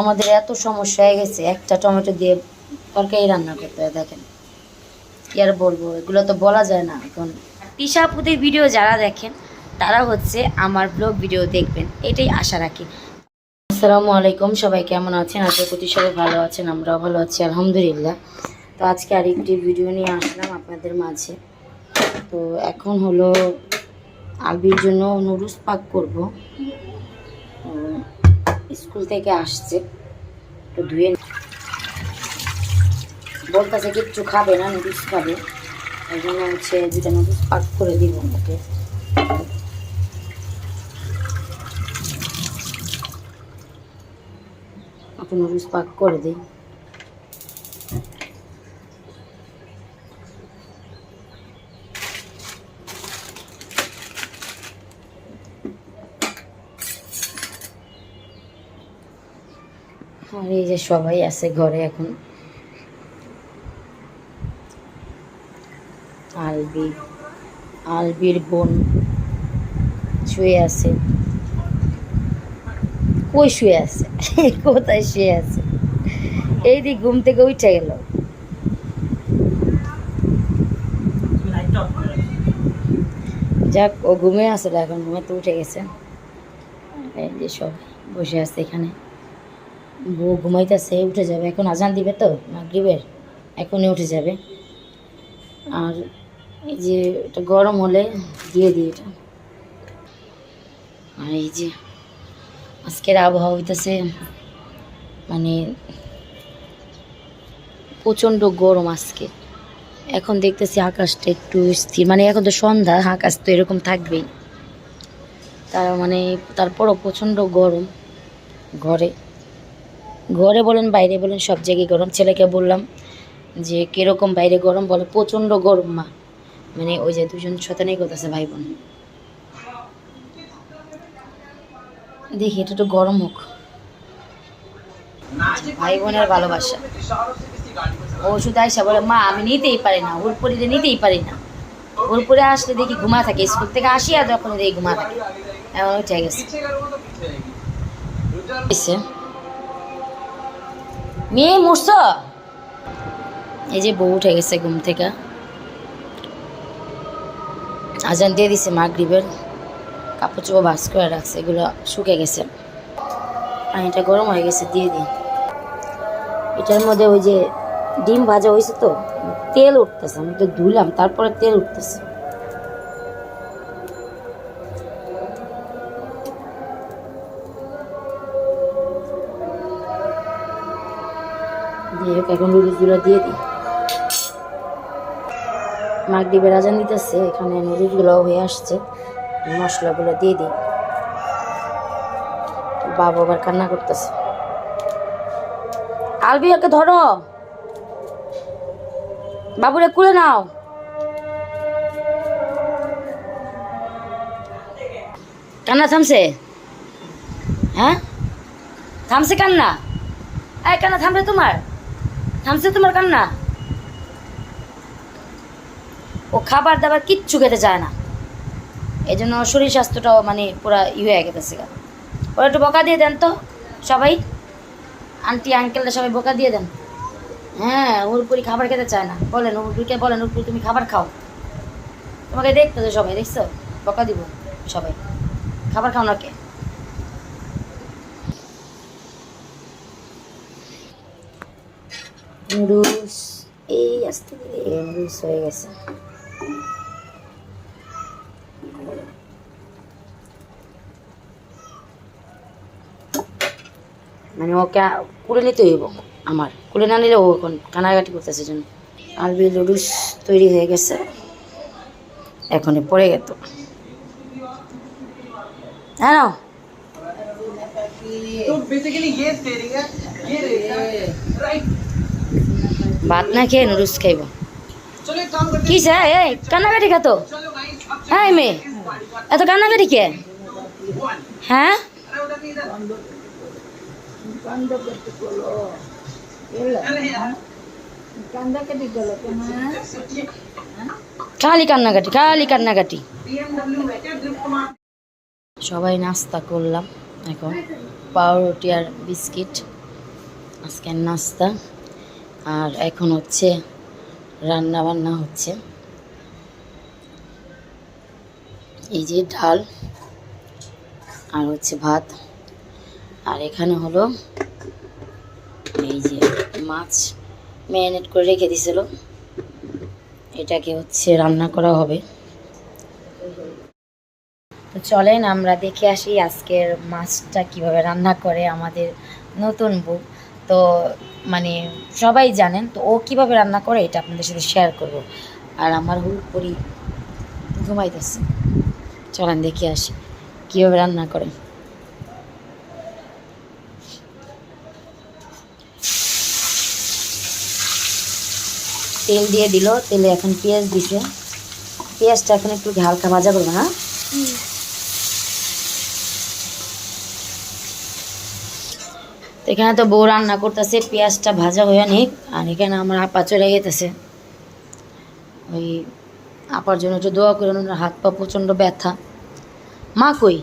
আমাদের এত সমস্যা হয়ে গেছে একটা টমেটো দিয়ে তরকারি রান্না করতে হয় দেখেন। কি আর বলব এগুলো তো বলা যায় না এখন। তিশাপুদের ভিডিও যারা দেখেন তারা হচ্ছে আমার ব্লগ ভিডিও দেখবেন এটাই আশা রাখি। আসসালামু আলাইকুম সবাই কেমন আছেন? আশা করছি সবাই ভালো আছেন আমরাও ভালো আছি আলহামদুলিল্লাহ। তো আজকে আরেকটি ভিডিও নিয়ে আসলাম আপনাদের মাঝে। তো এখন হলো আলবির জন্য নুডলস পাক করব। স্কুল থেকে আসছে। তো ধুয়ে বলতেছে কিচ্ছু খাবে না, নুডলস খাবে। এই জন্য হচ্ছে দুটা নুডলস পাক করে দিব ওকে। আপনি নুডলস পাক করে দিই। আর এই যে সবাই আছে ঘরে এখন। আলবি আলবির বোন শুয়ে আছে। কই শুয়ে আছে? কোথায় শুয়ে আছে? এই দিক ঘুম থেকে উঠে গেল। যাক ও ঘুমে আসলে এখন ঘুমে তো উঠে গেছে। এই যে সব বসে আছে এখানে। বউ ঘুমাইতেছে, উঠে যাবে। এখন আজান দিবে তো, মাগরিবের, এখনই উঠে যাবে। আর এই যে এটা গরম হলে দিয়ে দিই এটা। আর এই যে আজকের আবহাওয়া হইতেছে মানে প্রচণ্ড গরম আজকে। এখন দেখতেছি আকাশটা একটু স্থির মানে এখন তো সন্ধ্যা, আকাশ তো এরকম থাকবেই। তার মানে তারপরও প্রচণ্ড গরম ঘরে। ঘরে বলেন, বাইরে বলেন, সব জায়গায় গরম। ছেলেকে বললাম যে, কীরকম বাইরে গরম বলে? প্রচণ্ড গরম, মা। মানে ওই যে দুজন শতানেই করতেছে ভাই বোন। দেখি, এটা একটু গরম হোক। ভাই বোনের ভালোবাসা। ও শুধু বলে, মা, আমি নিতেই পারি না ওর পরিতে নিতেই পারি না। ওর পরে আসলে দেখি ঘুমা থাকে, স্কুল থেকে আসি আর যখন দেখি ঘুমা থাকে। এমন উঠে গেছে। মেয়ে মরছ? এই যে বউ উঠে গেছে ঘুম থেকে। আজান দিয়ে দিছে মাগরিবের। কাপড় চোপড় ভাস করে রাখছে, এগুলো শুকে গেছে। পানিটা গরম হয়ে গেছে, দিয়ে দিই এটার মধ্যে ওই যে ডিম ভাজা হয়েছে তো, তেল উঠতেছে, আমি তো ধুলাম তারপরে তেল উঠতেছে। এখন নুডলসগুলো দিয়ে দিই। মাগরিবের আজান দিতেছে, এখানে নুডলসগুলোও হয়ে আসছে। মশলাগুলো দিয়ে দিই। বাবা আবার কান্না করতেছে। আলবি ওকে ধরো। বাবুরে কুলে নাও। কান্না থামছে? হ্যাঁ? থামছে কান্না? এই কান্না থামবে তোমার? থামছে তোমার কান্না? ও খাবার দাবার কিচ্ছু খেতে চায় না। এই জন্য শরীর স্বাস্থ্যটাও মানে পুরা ই হয়ে গেছে ওরা একটু বকা দিয়ে দেন তো, সবাই। আন্টি, আঙ্কেলরা সবাই বোকা দিয়ে দেন। হ্যাঁ উরপুরি খাবার খেতে চায় না। বলেন উরপুরিকে বলেন উরপুরি তুমি খাবার খাও। তোমাকে দেখতো সবাই, দেখছ? বকা দিব সবাই। খাবার খাও না কে নুডলস এই আস্তে ধীরে নুডলস হয়ে গেছে মানে ওকে কুলে নিতে হইব আমার কুলে না নিলে ও এখন কানাকাটি করতেছে জন্য আলবি লুডুস তৈরি হয়ে গেছে এখনই পড়ে গেত হ্যাঁ নাও। तो बेसिकली ये स्टेयरिंग है ये रेस है राइट ভাত না খেয়ে নুডলস খাইব। কি স্যার? এই কান্নাকাটি খাতো হ্যাঁ মেয়ে, এত কান্নাকাটি কে হ্যাঁ? খালি কান্নাকাটি খালি কান্নাকাটি। সবাই নাস্তা করলাম এখন। পাউরুটি আর বিস্কিট। আজকের নাস্তা। আর এখন হচ্ছে রান্না বান্না হচ্ছে। এই যে ডাল আর হচ্ছে ভাত। আর এখানে হলো এই যে মাছ ম্যারিনেট করে রেখে দিছিল এটাকে হচ্ছে রান্না করা হবে। তো চলেন আমরা দেখে আসি আজকের মাছটা কীভাবে রান্না করে আমাদের নতুন বউ। তো মানে সবাই জানেন, তো ও কীভাবে রান্না করে এটা আপনাদের সাথে শেয়ার করব। আর আমার হুল পরি ঘুমাইতেছে। চলেন দেখে আসি, কীভাবে রান্না করে তেল দিয়ে দিল, তেলে এখন পেঁয়াজ দিছে। পেঁয়াজটা এখন একটু হালকা ভাজা করব না তো এখানে তো বউ রান্না করতেছে, পেঁয়াজটা ভাজা হয়ে নিক, আর এখানে আমার আপা চলে গেতেছে। ওই আপার জন্য একটু দোয়া করে ওনার হাত পা প্রচণ্ড ব্যথা। মা কই?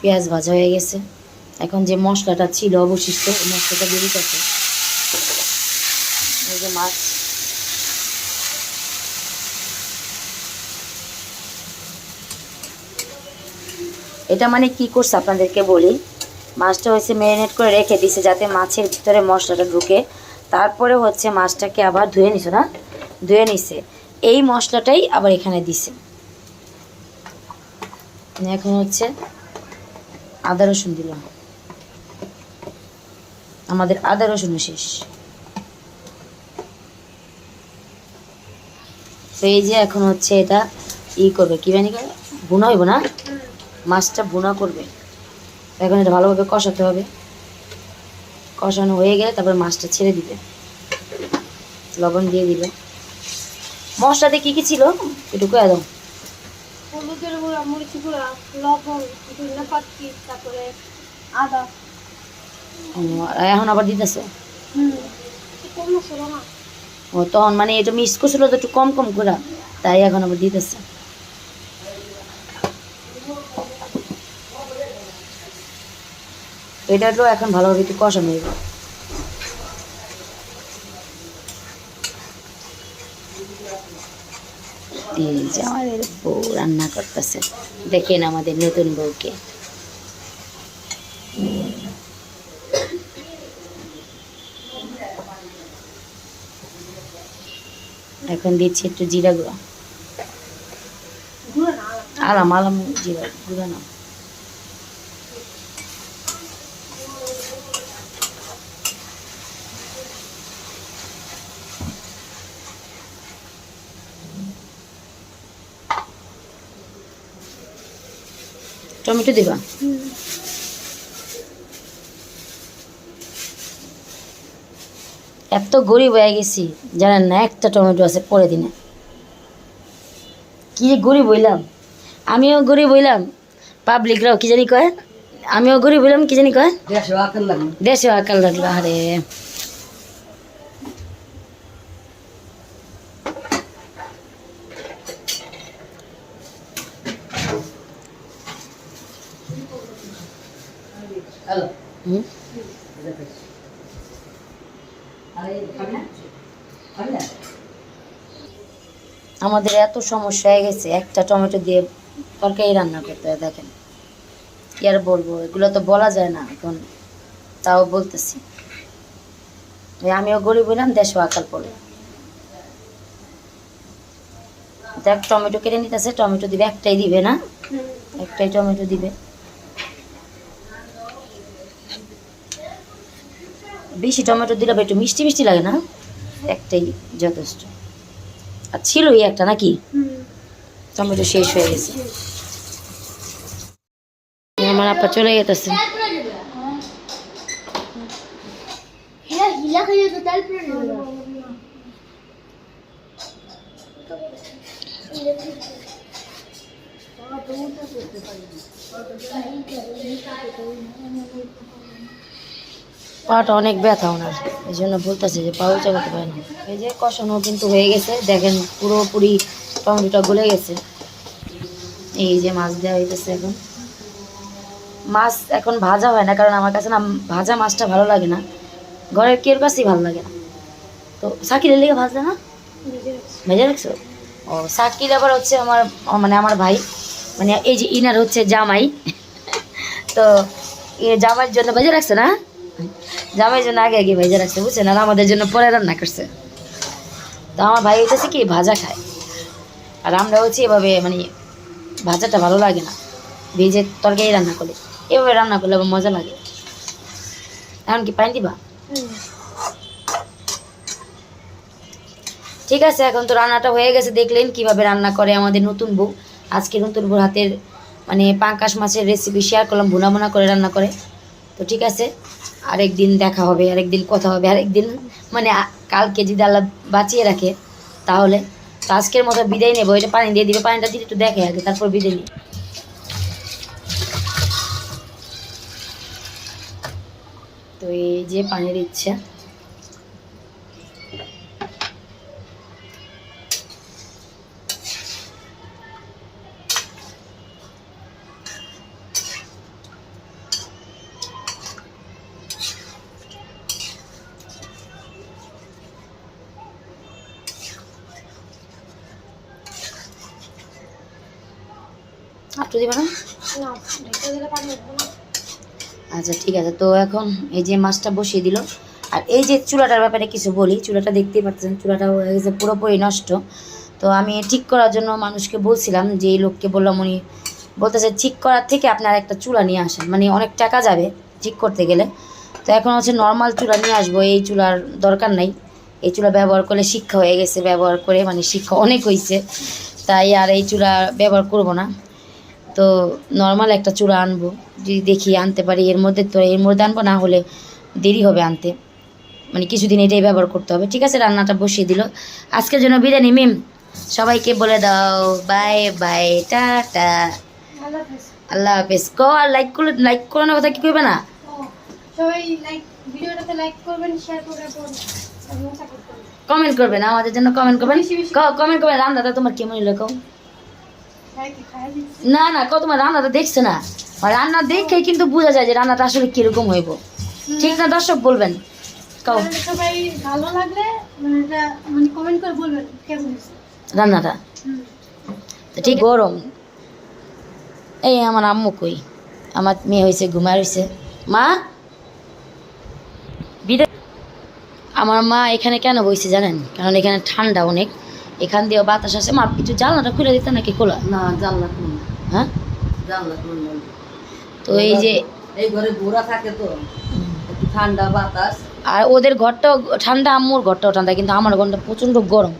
পেঁয়াজ ভাজা হয়ে গেছে। এখন যে মশলাটা ছিল অবশিষ্ট, মশলাটা দিতেছে এই যে মাছ। এটা মানে কি করছে আপনাদেরকে বলি? মাছটা হচ্ছে ম্যারিনেট করে রেখে দিছে যাতে মাছের ভিতরে মশলাটা ঢুকে। তারপরে হচ্ছে মাছটাকে আবার ধুয়ে নিছে, না? ধুয়ে নিছে। এই মশলাটাই আবার এখানে দিছে। এখন হচ্ছে আদা, রসুন দিলাম। আমাদের আদা রসুন শেষ। তো এই যে এখন হচ্ছে এটা ই করবে, কি জানি করে? ভুনা হইব না? মাছটা ভুনা করবে। এখন এটা ভালোভাবে কষাতে হবে। কষানো হয়ে গেলে তারপর মাছটা ছেড়ে দিবে। লবণ দিয়ে দিবে। মশলাতে কি কি ছিল? একটু কয়ে দাও। হলুদের গুঁড়া মরিচ গুঁড়া লবণ ধনে পাতি তারপরে আদা। ও, আর এখন আবার দিতেছে? ও তখন মানে এটা মিক্স করছিল তো একটু কম কম করে তাই এখন আবার দিতেছে। এটা তো এখন ভালোভাবে একটু কষানো যে আমাদের বউ রান্না করতেছে। দেখেন আমাদের নতুন বউকে। এখন দিচ্ছি একটু জিরা গুঁড়া। আলাম আলাম জিরা গুঁড়া না টমেটো দিবা? এত গরিব হয়ে গেছি জানেন না একটা টমেটো আছে পরে দিনে। কি গরিব হইলাম। আমিও গরিব হইলাম পাবলিকরাও কি জানি কয়? আমিও গরিব হইলাম কি জানি কয়? দেশে আকেল লাগে দেশে আকাল লাগল আরে হ্যালো হুম? আরে খাবি না খাবি না আমাদের এত সমস্যা হয়ে গেছে, একটা টমেটো দিয়ে তরকারি রান্না করতে হয়, দেখেন। কি আর বলব, এগুলো তো বলা যায় না এখন, তাও বলতেছি। আমিও গরিব হইলাম দেশও আকাল পড়ে। দেখ, টমেটো কেটে নিতেছে, টমেটো দিবে, একটাই দিবে না? একটাই টমেটো দিবে। বেশি টমেটো দিলে একটু মিষ্টি মিষ্টি লাগে না? একটাই যথেষ্ট। আর ছিলই একটা নাকি? টমেটো শেষ হয়ে গেছে। আমার আপা চলে হিলা হিলা খাইয়ে তো তেল পড়ে যাবে পাটা অনেক ব্যথা ওনার। এই জন্য বলতেছে যে পা উঁচা করতে পারে না। এই যে কষানো কিন্তু হয়ে গেছে দেখেন পুরোপুরি টমেটোটা গলে গেছে। এই যে মাছ দেওয়া হইতেছে এখন। মাছ এখন ভাজা হয় না কারণ আমার কাছে না ভাজা মাছটা ভালো লাগে না। ঘরের কেউ কাছেই ভালো লাগে না। তো সাকিরের লেগে ভাজলে না? ভেজে রাখছো। ও সাকিল আবার হচ্ছে আমার মানে আমার ভাই। মানে এই যে ইনার হচ্ছে জামাই। তো এ জামাইয়ের জন্য ভেজে রাখছে না? জামাইয়ের জন্য আগে আগে ভেজে রাখছে বুঝছেন? আর আমাদের জন্য পরে রান্না করছে। তো আমার ভাই হইতেছে কি ভাজা খায়। আর আমরা হচ্ছে এভাবে মানে ভাজাটা ভালো লাগে না। ভেজে তরকারি রান্না করলে এভাবে রান্না করলে আবার মজা লাগে। এখন কি পানি দিবা? ঠিক আছে এখন তো রান্নাটা হয়ে গেছে। দেখলেন কীভাবে রান্না করে আমাদের নতুন বউ। আজকে নতুন বউর হাতের মানে পাঙ্কাশ মাছের রেসিপি শেয়ার করলাম ভুনা ভুনা করে রান্না করে। তো ঠিক আছে আরেক দিন দেখা হবে, আরেকদিন কথা হবে আরেক দিন মানে কালকে যদি আল্লাহ বাঁচিয়ে রাখে, তাহলে তো আজকের মতো বিদায় নেব। এটা পানি দিয়ে দিবে, পানিটা দিয়ে একটু দেখে আগে, তারপর বিদায় নিই তো এই যে পানি দিচ্ছে একটু দিবে না? আচ্ছা ঠিক আছে। তো এখন এই যে মাছটা বসিয়ে দিল আর এই যে চুলাটার ব্যাপারে কিছু বলি চুলাটা দেখতেই পাচ্ছেন চুলাটা হয়ে গেছে পুরোপুরি নষ্ট। তো আমি ঠিক করার জন্য মানুষকে বলছিলাম যে এই লোককে বললাম উনি বলতেছে ঠিক করার থেকে আপনার একটা চুলা নিয়ে আসেন। মানে অনেক টাকা যাবে ঠিক করতে গেলে। তো এখন হচ্ছে নর্মাল চুলা নিয়ে আসব এই চুলার দরকার নাই। এই চুলা ব্যবহার করলে শিক্ষা হয়ে গেছে ব্যবহার করে মানে শিক্ষা অনেক হয়েছে তাই আর এই চুলা ব্যবহার করব না। তো নর্মাল একটা চূড়া আনব যদি দেখি আনতে পারি এর মধ্যে তো এর মধ্যে আনব না হলে দেরি হবে আনতে। মানে কিছুদিন এটাই ব্যবহার করতে হবে। ঠিক আছে রান্নাটা বসিয়ে দিল। আজকের জন্য বিরিয়ানি মিম। সবাইকে বলে দাও বাই বাই টাটা আল্লাহ হাফেজ। ক আর লাইক করলে লাইক করানোর কথা কি করবে না? ও, সবাই লাইক ভিডিওটাতে লাইক করবেন শেয়ার করবেন এবং সাপোর্ট করবেন কমেন্ট করবেন আমাদের জন্য কমেন্ট করবেন। কমেন্ট করবেন। রান্নাটা তোমার কেমন হলো কও সবাই কি খাওয়া দিচ্ছি না না কত রান্নাটা দেখছে না। রান্না দেখে কিন্তু বোঝা যায় যে রান্নাটা আসলে কীরকম হইব। ঠিক না দর্শক বলবেন? কও। তাহলে সবাই ভালো লাগলে মানে মানে কমেন্ট করে বলবেন কেমন রান্নাটা? ঠিক গরম। এই আমার আম্মু কই? আমার মেয়ে হয়েছে ঘুমার হয়েছে মা? বিদে- আমার মা এখানে কেন বইছে জানেন? কারণ এখানে ঠান্ডা অনেক। এখান দিয়ে বাতাস আসে। মা একটু জানলাটা খুলে দিতে নাকি? খোলা। না জানলা খুলুন। হ্যাঁ? জানলা খুলুন তো এই যে এই ঘরে ঘোরা থাকে তো ঠান্ডা বাতাস। আর ওদের ঘরটাও ঠান্ডা আম্মুর ঘরটাও ঠান্ডা কিন্তু আমার ঘরটা প্রচণ্ড গরম।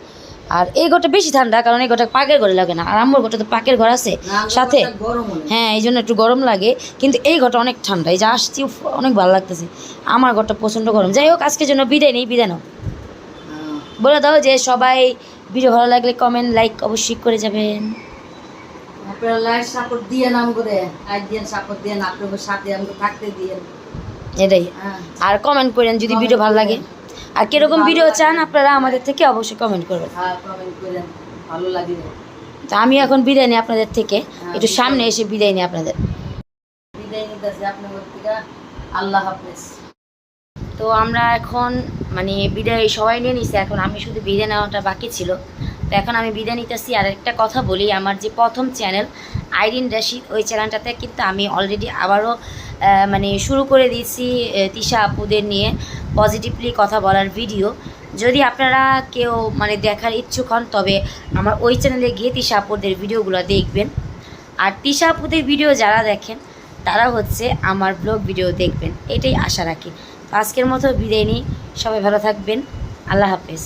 আর এই ঘরটা বেশি ঠান্ডা কারণ এই ঘরটা পাকের ঘরে লাগে না। আর আম্মুর ঘরটা তো পাকের ঘর আছে। সাথে। হ্যাঁ এই জন্য একটু গরম লাগে। কিন্তু এই ঘরটা অনেক ঠান্ডা। এই যে আসছি অনেক ভালো লাগতেছে। আমার ঘরটা প্রচণ্ড গরম। যাই হোক আজকের জন্য বিদায় নেই বিদায় নাও। হ্যাঁ। বলে দাও যে সবাই ভিডিও ভালো লাগলে কমেন্ট লাইক অবশ্যই করে যাবেন। আপনারা লাইক সাপোর্ট দিয়ে নাম করে লাইক দিয়ে সাপোর্ট দিয়ে আপনাদের সাথে আমাকে থাকতে দিয়ে এটাই। হ্যাঁ। আর কমেন্ট করেন যদি ভিডিও ভালো লাগে। আর কীরকম ভিডিও চান আপনারা আমাদের থেকে অবশ্যই কমেন্ট করবেন। হ্যাঁ কমেন্ট করেন। ভালো লাগে তো আমি এখন বিদায় নিই আপনাদের থেকে। হ্যাঁ, একটু সামনে এসে বিদায় নিই আপনাদের। বিদায় নিতেছি আপনাদের থেকে। আল্লাহ হাফেজ। তো আমরা এখন মানে বিদায় সবাই নিয়ে নিছি, এখন আমি শুধু বিদায় নেওয়াটা বাকি ছিল। তো এখন আমি বিদায় নিতেছি। আর একটা কথা বলি, আমার যে প্রথম চ্যানেল আইরিন রাশিদ, ওই চ্যানেলটাতে কিন্তু আমি অলরেডি আবারও মানে শুরু করে দিয়েছি তিশা আপুদের নিয়ে পজিটিভলি কথা বলার ভিডিও যদি আপনারা কেউ মানে দেখার ইচ্ছুক হন, তবে আমার ওই চ্যানেলে গিয়ে তিশা আপুদের ভিডিওগুলো দেখবেন। আর তিশা আপুদের ভিডিও যারা দেখেন, তারা হচ্ছে আমার ব্লগ ভিডিও দেখবেন। এটাই আশা রাখি। আজকের মতো বিদায় নিই। সবাই ভালো থাকবেন। আল্লাহ হাফেজ।